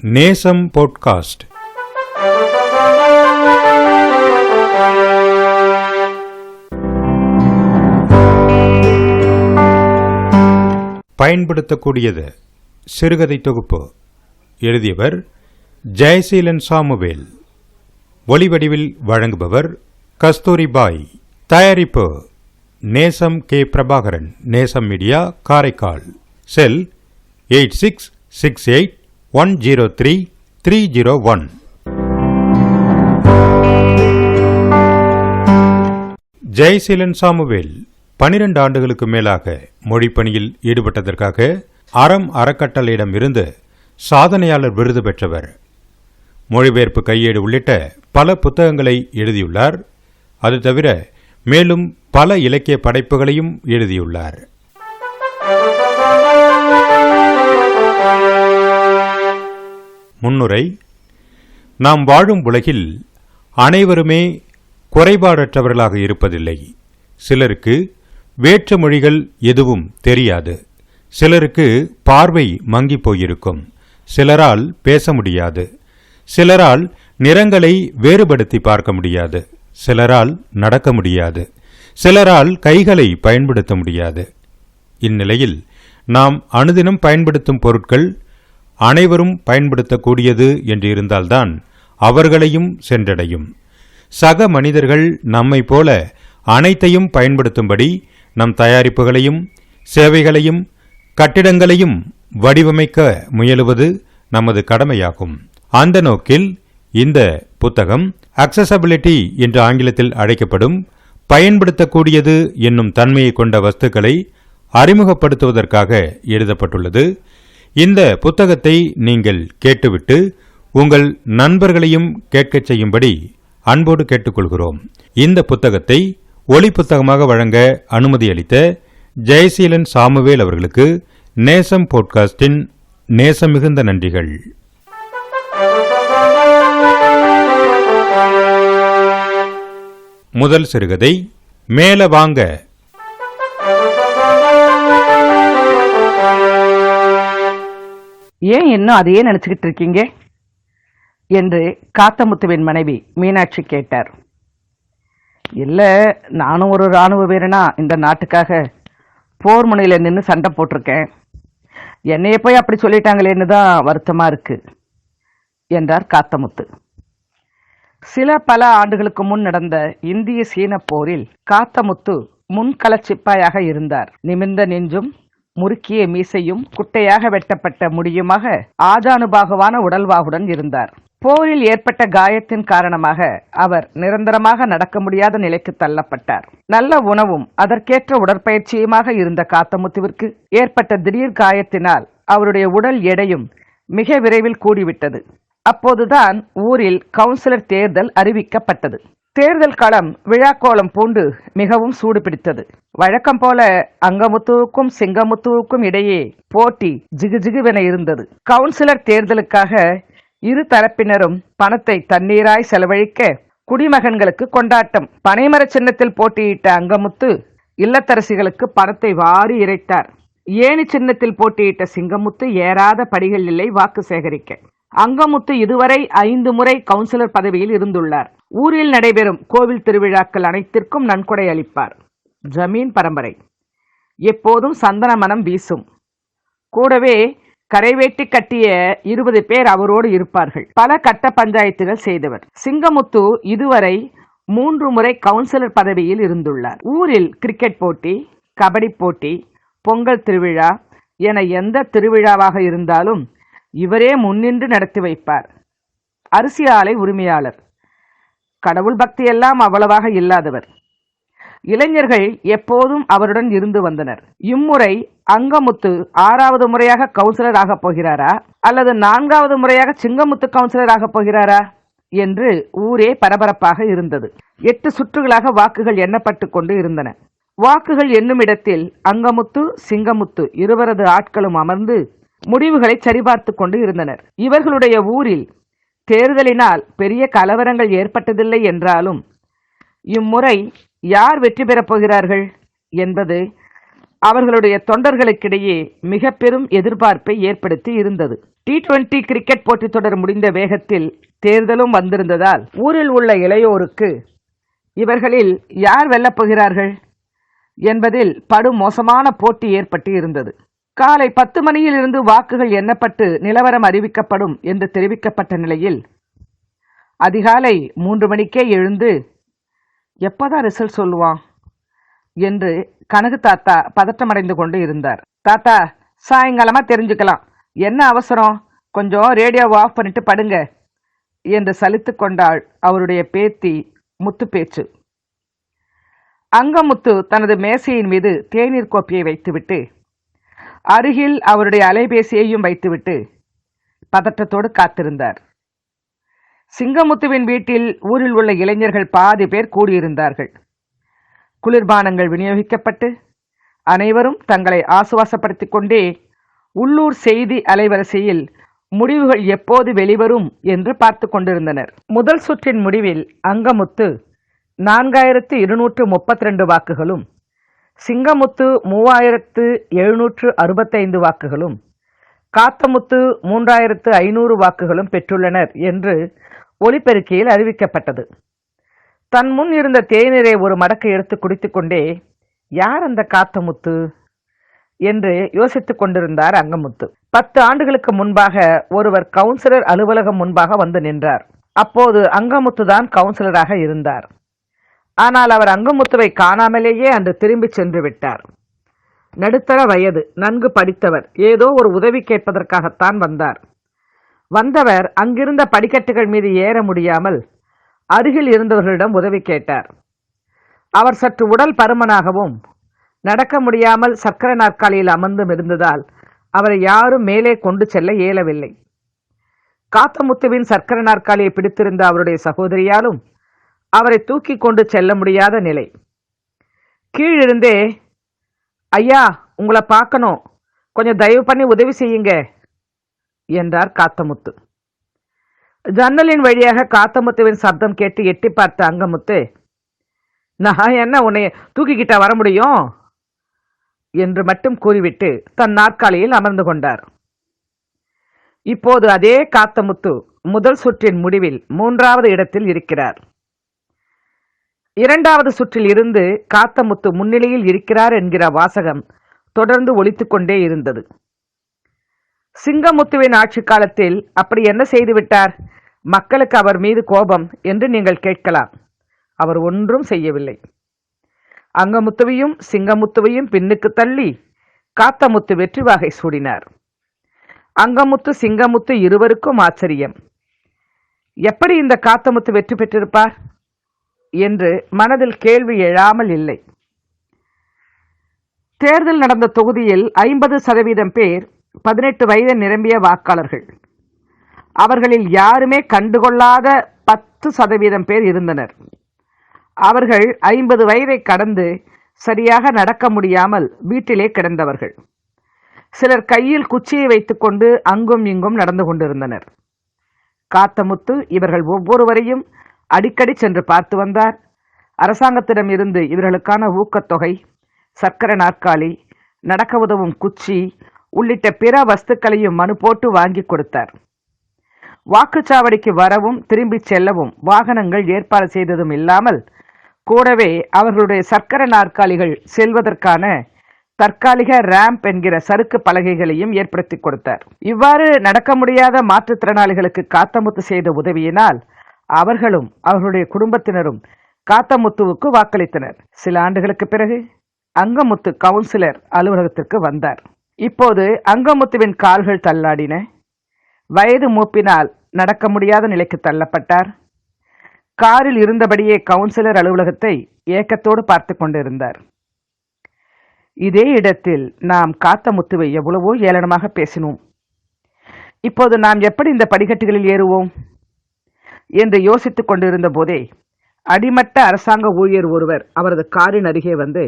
நேசம் போட்காஸ்ட் பயன்படுத்தக்கூடியது சிறுகதை தொகுப்பு. எழுதியவர் ஜெயசீலன் சாமுவேல். ஒளிவடிவில் வழங்குபவர் கஸ்தூரி பாய். தயாரிப்பு Nesam K Prabhakaran. Nesam media Karaikal. Cell eight six six eight one zero three three zero one Jaiseelan Samuel பனிரெண்டு ஆண்டுகளுக்கு மேலாக மொழிப்பணியில் ஈடுபட்டதற்காக அறம் அறக்கட்டளையிடம் இருந்து சாதனையாளர் விருது பெற்றவர். மொழிபெயர்ப்பு கையேடு உள்ளிட்ட பல புத்தகங்களை எழுதியுள்ளார். அது தவிர மேலும் பல இலக்கிய படைப்புகளையும் எழுதியுள்ளார். முன்னுரை நாம் வாழும் உலகில் அனைவருமே குறைபாடற்றவர்களாக இருப்பதில்லை. சிலருக்கு வேற்று மொழிகள் எதுவும் தெரியாது. சிலருக்கு பார்வை மங்கிப் போயிருக்கும். சிலரால் பேச முடியாது. சிலரால் நிறங்களை வேறுபடுத்தி பார்க்க முடியாது. சிலரால் நடக்க முடியாது. சிலரால் கைகளை பயன்படுத்த முடியாது. இந்நிலையில் நாம் அனுதினம் பயன்படுத்தும் பொருட்கள் அனைவரும் பயன்படுத்தக்கூடியது என்று இருந்தால்தான் அவர்களையும் சென்றடையும். சக மனிதர்கள் நம்மை போல அனைத்தையும் பயன்படுத்தும்படி நம் தயாரிப்புகளையும் சேவைகளையும் கட்டிடங்களையும் வடிவமைக்க முயலுவது நமது கடமையாகும். அந்த நோக்கில் இந்த புத்தகம் அக்சசபிலிட்டி என்று ஆங்கிலத்தில் அழைக்கப்படும் பயன்படுத்தக்கூடியது என்னும் தன்மையை கொண்ட வஸ்துக்களை அறிமுகப்படுத்துவதற்காக எழுதப்பட்டுள்ளது. இந்த புத்தகத்தை நீங்கள் கேட்டுவிட்டு உங்கள் நண்பர்களையும் கேட்கச் செய்யும்படி அன்போடு கேட்டுக்கொள்கிறோம். இந்த புத்தகத்தை ஒளி புத்தகமாக வழங்க அனுமதி அளித்த ஜெயசீலன் சாமுவேல் அவர்களுக்கு நேசம் போட்காஸ்டின் நேசம் மிகுந்த நன்றிகள். முதல் சிறுகதை மேல வாங்க ஏன் இன்னும் அதையே நினச்சிக்கிட்டு இருக்கீங்க? என்று காத்தமுத்துவின் மனைவி மீனாட்சி கேட்டார். இல்லை நானும் ஒரு ராணுவ வீரனா? இந்த நாட்டுக்காக போர் முனையில் நின்று சண்டை போட்டிருக்கேன். என்னைய போய் அப்படி சொல்லிட்டாங்களேன்னு தான் வருத்தமாக இருக்கு என்றார் காத்தமுத்து. சில பல ஆண்டுகளுக்கு முன் நடந்த இந்திய சீன போரில் காத்தமுத்து முன்கள சிப்பாயாக இருந்தார். நிமிர்ந்த நெஞ்சும் முறுக்கிய மீசையும் குட்டையாக வெட்டப்பட்ட முடியுமாக ஆஜானுபாகுவான உடல்வாகுடன் இருந்தார். போரில் ஏற்பட்ட காயத்தின் காரணமாக அவர் நிரந்தரமாக நடக்க முடியாத நிலைக்கு தள்ளப்பட்டார். நல்ல உணவும் அதற்கேற்ற உடற்பயிற்சியுமாக இருந்த காத்தமுத்துவிற்கு ஏற்பட்ட திடீர் காயத்தினால் அவருடைய உடல் எடையும் மிக விரைவில் கூடிவிட்டது. அப்போதுதான் ஊரில் கவுன்சிலர் தேர்தல் அறிவிக்கப்பட்டது. தேர்தல் களம் விழாக்கோலம் பூண்டு மிகவும் சூடு பிடித்தது வழக்கம் போல அங்கமுத்துவுக்கும் சிங்கமுத்துவுக்கும் இடையே போட்டி ஜிகுஜிகுவென இருந்தது. கவுன்சிலர் தேர்தலுக்காக இரு தரப்பினரும் பணத்தை தண்ணீராய் செலவழிக்க குடிமகன்களுக்கு கொண்டாட்டம். பனைமர சின்னத்தில் போட்டியிட்ட அங்கமுத்து இல்லத்தரசிகளுக்கு பணத்தை வாரி இறைத்தார். ஏணி சின்னத்தில் போட்டியிட்ட சிங்கமுத்து ஏறாத படிகள் இல்லை வாக்கு சேகரிக்க. அங்கமுத்து இதுவரை ஐந்து முறை கவுன்சிலர் பதவியில் இருந்துள்ளார். ஊரில் நடைபெறும் கோவில் திருவிழாக்கள் அனைத்திற்கும் நன்கொடை அளிப்பார். ஜமீன் பரம்பரை. எப்போதும் சந்தன மனம் வீசும். கூடவே கரைவேட்டி கட்டிய இருபது பேர் அவரோடு இருப்பார்கள். பல கட்ட பஞ்சாயத்துகள் செய்தவர். சிங்கமுத்து இதுவரை மூன்று முறை கவுன்சிலர் பதவியில் இருந்துள்ளார். ஊரில் கிரிக்கெட் போட்டி கபடி போட்டி பொங்கல் திருவிழா என எந்த திருவிழாவாக இருந்தாலும் இவரே முன்னின்று நடத்தி வைப்பார். அரிசி ஆலை உரிமையாளர். கடவுள் பக்தியெல்லாம் அவ்வளவாக இல்லாதவர். இளைஞர்கள் எப்போதும் அவருடன் இருந்து வந்தனர். இம்முறை அங்கமுத்து ஆறாவது முறையாக கவுன்சிலர் ஆகப் போகிறாரா? அல்லது நான்காவது முறையாக சிங்கமுத்து கவுன்சிலர் ஆகப் போகிறாரா? என்று ஊரே பரபரப்பாக இருந்தது. எட்டு சுற்றுகளாக வாக்குகள் எண்ணப்பட்டு கொண்டு இருந்தன. வாக்குகள் என்னும் இடத்தில் அங்கமுத்து சிங்கமுத்து இருவரது ஆட்களும் அமர்ந்து முடிவுகளை சரிபார்த்து கொண்டு இருந்தனர். இவர்களுடைய ஊரில் தேர்தலினால் பெரிய கலவரங்கள் ஏற்பட்டதில்லை என்றாலும் இம்முறை யார் வெற்றி பெறப் போகிறார்கள் என்பது அவர்களுடைய தொண்டர்களுக்கிடையே மிக பெரும் எதிர்பார்ப்பை ஏற்படுத்தி இருந்தது. டி டுவெண்டி கிரிக்கெட் போட்டித் தொடர் முடிந்த வேகத்தில் தேர்தலும் வந்திருந்ததால் ஊரில் உள்ள இளையோருக்கு இவர்களில் யார் வெல்லப் போகிறார்கள் என்பதில் படு மோசமான போட்டி ஏற்பட்டு இருந்தது. காலை பத்து மணியிலிருந்து வாக்குகள் எண்ணப்பட்டு நிலவரம் அறிவிக்கப்படும் என்று தெரிவிக்கப்பட்ட நிலையில் அதிகாலை மூன்று மணிக்கே எழுந்து எப்போதான் ரிசல்ட் சொல்லுவான் என்று கனகு தாத்தா பதற்றமடைந்து கொண்டு இருந்தார். தாத்தா சாயங்காலமா தெரிஞ்சுக்கலாம். என்ன அவசரம்? கொஞ்சம் ரேடியோவை ஆஃப் பண்ணிட்டு படுங்க என்று சலித்து கொண்டாள் அவருடைய பேத்தி முத்து பேச்சு. அங்கமுத்து தனது மேசையின் மீது தேநீர் கோப்பையை வைத்துவிட்டு அருகில் அவருடைய அலைபேசியையும் வைத்துவிட்டு பதற்றத்தோடு காத்திருந்தார். சிங்கமுத்துவின் வீட்டில் ஊரில் உள்ள இளைஞர்கள் பாதி பேர் கூடியிருந்தார்கள். குளிர்பானங்கள் விநியோகிக்கப்பட்டு அனைவரும் தங்களை ஆசுவாசப்படுத்திக் கொண்டே உள்ளூர் செய்தி அலைவரிசையில் முடிவுகள் எப்போது வெளிவரும் என்று பார்த்து கொண்டிருந்தனர். முதல் சுற்றின் முடிவில் அங்கமுத்து நான்காயிரத்து இருநூற்று முப்பத்தி ரெண்டு வாக்குகளும் சிங்கமுத்து மூவாயிரத்து எழுநூற்று அறுபத்தைந்து வாக்குகளும் காத்தமுத்து மூன்றாயிரத்து ஐநூறு வாக்குகளும் பெற்றுள்ளனர் என்று ஒலிபெருக்கியில் அறிவிக்கப்பட்டது. தன் முன் இருந்த தேநீரை ஒரு மடக்கு எடுத்து குடித்துக்கொண்டே யார் அந்த காத்தமுத்து? என்று யோசித்துக் கொண்டிருந்தார் அங்கமுத்து. பத்து ஆண்டுகளுக்கு முன்பாக ஒருவர் கவுன்சிலர் அலுவலகம் முன்பாக வந்து நின்றார். அப்போது அங்கமுத்து தான் கவுன்சிலராக இருந்தார். ஆனால் அவர் அங்குமுத்துவை காணாமலேயே அன்று திரும்பிச் சென்று விட்டார் நடுத்தர வயது நன்கு படித்தவர் ஏதோ ஒரு உதவி கேட்பதற்காகத்தான் வந்தார். வந்தவர் அங்கிருந்த படிக்கட்டுகள் மீது ஏற முடியாமல் அருகில் இருந்தவர்களிடம் உதவி கேட்டார். அவர் சற்று உடல் பருமனாகவும் நடக்க முடியாமல் சர்க்கரை நாற்காலியில் அமர்ந்தும் இருந்ததால் அவரை யாரும் மேலே கொண்டு செல்ல இயலவில்லை. காத்தமுத்துவின் சர்க்கரை நாற்காலியை பிடித்திருந்த அவருடைய சகோதரியாலும் அவரை தூக்கி கொண்டு செல்ல முடியாத நிலை. கீழிருந்தே ஐயா உங்களை பார்க்கணும். கொஞ்சம் தயவு பண்ணி உதவி செய்யுங்க என்றார் காத்தமுத்து. ஜன்னலின் வழியாக காத்தமுத்துவின் சப்தம் கேட்டு எட்டி பார்த்த அங்கமுத்து நான் என்ன உன்னை தூக்கிக்கிட்ட வர முடியும்? என்று மட்டும் கூறிவிட்டு தன் நாற்காலியில் அமர்ந்து கொண்டார். இப்போது அதே காத்தமுத்து முதல் சுற்றின் முடிவில் மூன்றாவது இடத்தில் இருக்கிறார். இரண்டாவது சுற்றில் இருந்து காத்தமுத்து முன்னிலையில் இருக்கிறார் என்கிற வாசகம் தொடர்ந்து ஒலித்துக்கொண்டே இருந்தது. சிங்கமுத்துவின் ஆட்சி காலத்தில் அப்படி என்ன செய்துவிட்டார்? மக்களுக்கு அவர் மீது கோபம் என்று நீங்கள் கேட்கலாம். அவர் ஒன்றும் செய்யவில்லை. அங்கமுத்துவையும் சிங்கமுத்துவையும் பின்னுக்கு தள்ளி காத்தமுத்து வெற்றி வாகை சூடினார். அங்கமுத்து சிங்கமுத்து இருவருக்கும் ஆச்சரியம். எப்படி இந்த காத்தமுத்து வெற்றி பெற்றிருப்பார்? என்று மனதில் கேள்வி எழாமல் இல்லை. தேர்தல் நடந்த தொகுதியில் ஐம்பது சதவீதம் பேர் பதினெட்டு வயது நிரம்பிய வாக்காளர்கள். அவர்களில் யாருமே கண்டுகொள்ளாத பத்து சதவீதம் பேர் இருந்தனர். அவர்கள் ஐம்பது வயதை கடந்து சரியாக நடக்க முடியாமல் வீட்டிலே கிடந்தவர்கள். சிலர் கையில் குச்சியை வைத்துக்கொண்டு அங்கும் இங்கும் நடந்து கொண்டிருந்தனர். காத்தமுத்து இவர்கள் ஒவ்வொருவரையும் அடிக்கடி சென்று பார்த்து வந்தார். அரசாங்கத்திடம் இருந்து இவர்களுக்கான ஊக்கத்தொகை சர்க்கரை நாற்காலி நடக்க உதவும் குச்சி உள்ளிட்ட பிற வஸ்துக்களையும் மனு போட்டு வாங்கி கொடுத்தார். வாக்குச்சாவடிக்கு வரவும் திரும்பிச் செல்லவும் வாகனங்கள் ஏற்பாடு செய்ததும் இல்லாமல் கூடவே அவர்களுடைய சர்க்கரை நாற்காலிகள் செல்வதற்கான தற்காலிக ரேம்ப் என்கிற சறுக்கு பலகைகளையும் ஏற்படுத்தி கொடுத்தார். இவ்வாறு நடக்க முடியாத மாற்றுத்திறனாளிகளுக்கு காத்தமுத்து செய்த உதவியினால் அவர்களும் அவர்களுடைய குடும்பத்தினரும் காத்தமுத்துவுக்கு வாக்களித்தனர். சில ஆண்டுகளுக்கு பிறகு அங்கமுத்து கவுன்சிலர் அலுவலகத்திற்கு வந்தார். இப்போது அங்கமுத்துவின் கால்கள் தள்ளாடின. வயது மூப்பினால் நடக்க முடியாத நிலைக்கு தள்ளப்பட்டார். காரில் இருந்தபடியே கவுன்சிலர் அலுவலகத்தை ஏக்கத்தோடு பார்த்து கொண்டிருந்தார். இதே இடத்தில் நாம் காத்தமுத்துவை எவ்வளவோ ஏளனமாக பேசினோம். இப்போது நாம் எப்படி இந்த படிக்கட்டுகளில் ஏறுவோம்? என்று யோசித்துக் கொண்டிருந்த போதே அடிமட்ட அரசாங்க ஊழியர் ஒருவர் அவரது காரின் அருகே வந்து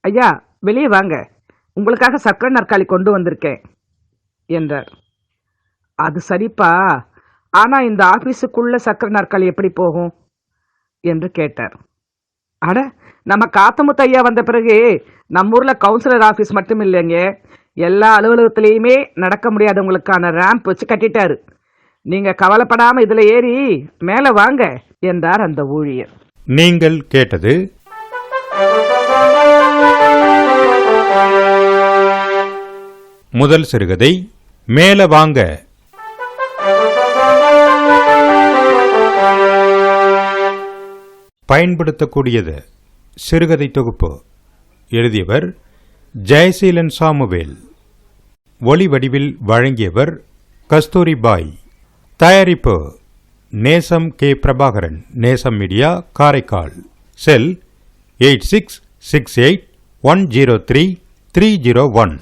ஐயா வெளியே வாங்க. உங்களுக்காக சக்கர நாற்காலி கொண்டு வந்திருக்கேன் என்றார். அது சரிப்பா. ஆனா இந்த ஆபீஸுக்குள்ள சக்கர நாற்காலி எப்படி போகும்? என்று கேட்டார். அட நம்ம காத்தமுத்து ஐயா வந்த பிறகு நம்ம ஊர்ல கவுன்சிலர் ஆபீஸ் மட்டும் இல்லைங்க. எல்லா அலுவலகத்திலையுமே நடக்க முடியாதவங்களுக்கான ரேம்ப் வச்சு கட்டிட்டாரு. நீங்க கவலைப்படாம இதுல ஏறி மேல வாங்க என்றார் அந்த ஊழியர். நீங்கள் கேட்டது முதல் சிறுகதை மேல வாங்க. பயன்படுத்தக்கூடியது சிறுகதை தொகுப்பு. எழுதியவர் ஜெயசீலன் சாமுவேல். ஒளி வடிவில் வழங்கியவர் கஸ்தூரி பாய் தயாரிப்பு. Nesam K. Prabhakaran Nesam media Karaikal. Cell eight six six eight one zero three three zero one.